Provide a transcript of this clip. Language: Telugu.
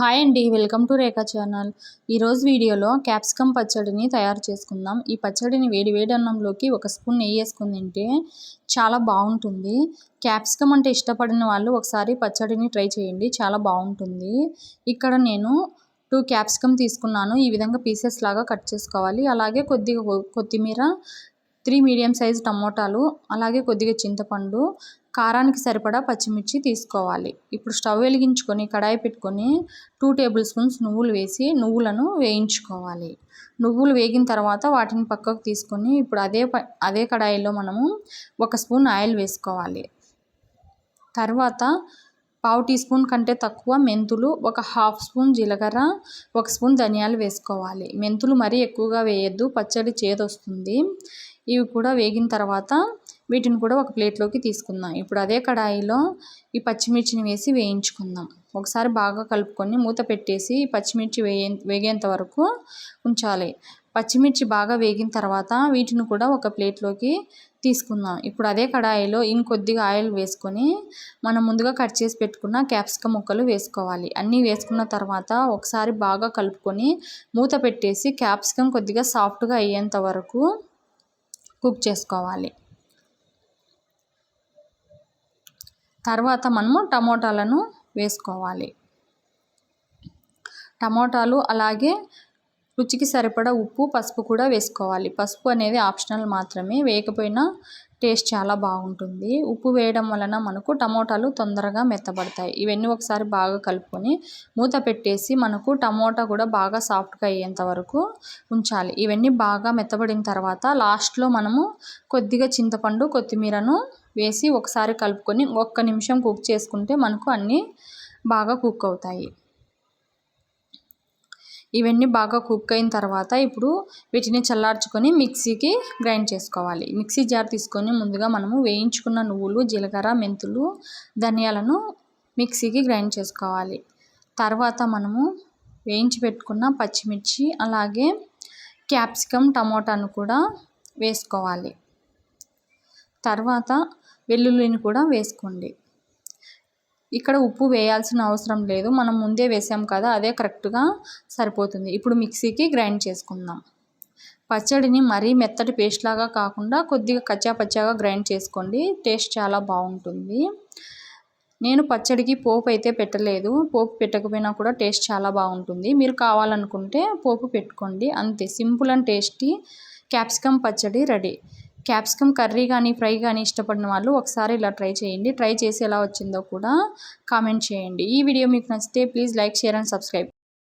హాయ్ అండి వెల్కమ్ టు రేఖా ఛానల్. ఈరోజు వీడియోలో క్యాప్సికమ్ పచ్చడిని తయారు చేసుకుందాం. ఈ పచ్చడిని వేడి వేడి అన్నంలోకి ఒక స్పూన్ నెయ్యి వేసుకుని తింటే చాలా బాగుంటుంది. క్యాప్సికమ్ అంటే ఇష్టపడిన వాళ్ళు ఒకసారి పచ్చడిని ట్రై చేయండి చాలా బాగుంటుంది. ఇక్కడ నేను టూ క్యాప్సికమ్ తీసుకున్నాను. ఈ విధంగా పీసెస్ లాగా కట్ చేసుకోవాలి. అలాగే కొద్దిగా కొత్తిమీర త్రీ మీడియం సైజ్ టమోటాలు అలాగే కొద్దిగా చింతపండు కారానికి సరిపడా పచ్చిమిర్చి తీసుకోవాలి. ఇప్పుడు స్టవ్ వెలిగించుకొని కడాయి పెట్టుకొని టూ టేబుల్ స్పూన్స్ నువ్వులు వేసి నువ్వులను వేయించుకోవాలి. నువ్వులు వేగిన తర్వాత వాటిని పక్కకు తీసుకొని ఇప్పుడు అదే అదే కడాయిలో మనము ఒక స్పూన్ ఆయిల్ వేసుకోవాలి. తర్వాత పావు టీ స్పూన్ కంటే తక్కువ మెంతులు ఒక హాఫ్ స్పూన్ జీలకర్ర ఒక స్పూన్ ధనియాలు వేసుకోవాలి. మెంతులు మరీ ఎక్కువగా వేయద్దు పచ్చడి చేదొస్తుంది. ఇవి కూడా వేగిన తర్వాత వీటిని కూడా ఒక ప్లేట్లోకి తీసుకుందాం. ఇప్పుడు అదే కడాయిలో ఈ పచ్చిమిర్చిని వేసి వేయించుకుందాం. ఒకసారి బాగా కలుపుకొని మూత పెట్టేసి పచ్చిమిర్చి వేయ వేగేంత వరకు ఉంచాలి. పచ్చిమిర్చి బాగా వేగిన తర్వాత వీటిని కూడా ఒక ప్లేట్లోకి తీసుకుందాం. ఇప్పుడు అదే కడాయిలో ఇంకొద్దిగా ఆయిల్ వేసుకొని మనం ముందుగా కట్ చేసి పెట్టుకున్న క్యాప్సికమ్ ముక్కలు వేసుకోవాలి. అన్నీ వేసుకున్న తర్వాత ఒకసారి బాగా కలుపుకొని మూత పెట్టేసి క్యాప్సికమ్ కొద్దిగా సాఫ్ట్గా అయ్యేంత వరకు కుక్ చేసుకోవాలి. తర్వాత మనము టమోటాలను వేసుకోవాలి. టమోటాలు అలాగే రుచికి సరిపడా ఉప్పు పసుపు కూడా వేసుకోవాలి. పసుపు అనేది ఆప్షనల్ మాత్రమే. వేయకపోయినా టేస్ట్ చాలా బాగుంటుంది. ఉప్పు వేయడం వలన మనకు టమోటాలు తొందరగా మెత్తబడతాయి. ఇవన్నీ ఒకసారి బాగా కలుపుకొని మూత పెట్టేసి మనకు టమోటా కూడా బాగా సాఫ్ట్గా అయ్యేంత వరకు ఉంచాలి. ఇవన్నీ బాగా మెత్తబడిన తర్వాత లాస్ట్లో మనము కొద్దిగా చింతపండు కొత్తిమీరను వేసి ఒకసారి కలుపుకొని ఒక్క నిమిషం కుక్ చేసుకుంటే మనకు అన్నీ బాగా కుక్ అవుతాయి. ఇవన్నీ బాగా కుక్ అయిన తర్వాత ఇప్పుడు వీటిని చల్లార్చుకొని మిక్సీకి గ్రైండ్ చేసుకోవాలి. మిక్సీ జార్ తీసుకొని ముందుగా మనము వేయించుకున్న నువ్వులు జీలకర్ర మెంతులు ధనియాలను మిక్సీకి గ్రైండ్ చేసుకోవాలి. తర్వాత మనము వేయించి పెట్టుకున్న పచ్చిమిర్చి అలాగే క్యాప్సికమ్ టమోటాను కూడా వేసుకోవాలి. తర్వాత వెల్లుల్లిని కూడా వేసుకోండి. ఇక్కడ ఉప్పు వేయాల్సిన అవసరం లేదు. మనం ముందే వేసాం కదా అదే కరెక్ట్గా సరిపోతుంది. ఇప్పుడు మిక్సీకి గ్రైండ్ చేసుకుందాం. పచ్చడిని మరీ మెత్తటి పేస్ట్ లాగా కాకుండా కొద్దిగా కచ్చా పచ్చాగా గ్రైండ్ చేసుకోండి. టేస్ట్ చాలా బాగుంటుంది. నేను పచ్చడికి పోపు అయితే పెట్టలేదు. పోపు పెట్టకపోయినా కూడా టేస్ట్ చాలా బాగుంటుంది. మీరు కావాలనుకుంటే పోపు పెట్టుకోండి. అంతే. సింపుల్ అండ్ టేస్టీ క్యాప్సికమ్ పచ్చడి రెడీ. క్యాప్సికమ్ కర్రీ కానీ ఫ్రై కానీ ఇష్టపడిన వాళ్ళు ఒకసారి ఇలా ట్రై చేయండి. ట్రై చేసి ఎలా వచ్చిందో కూడా కామెంట్ చేయండి. ఈ వీడియో మీకు నచ్చితే please like share and subscribe.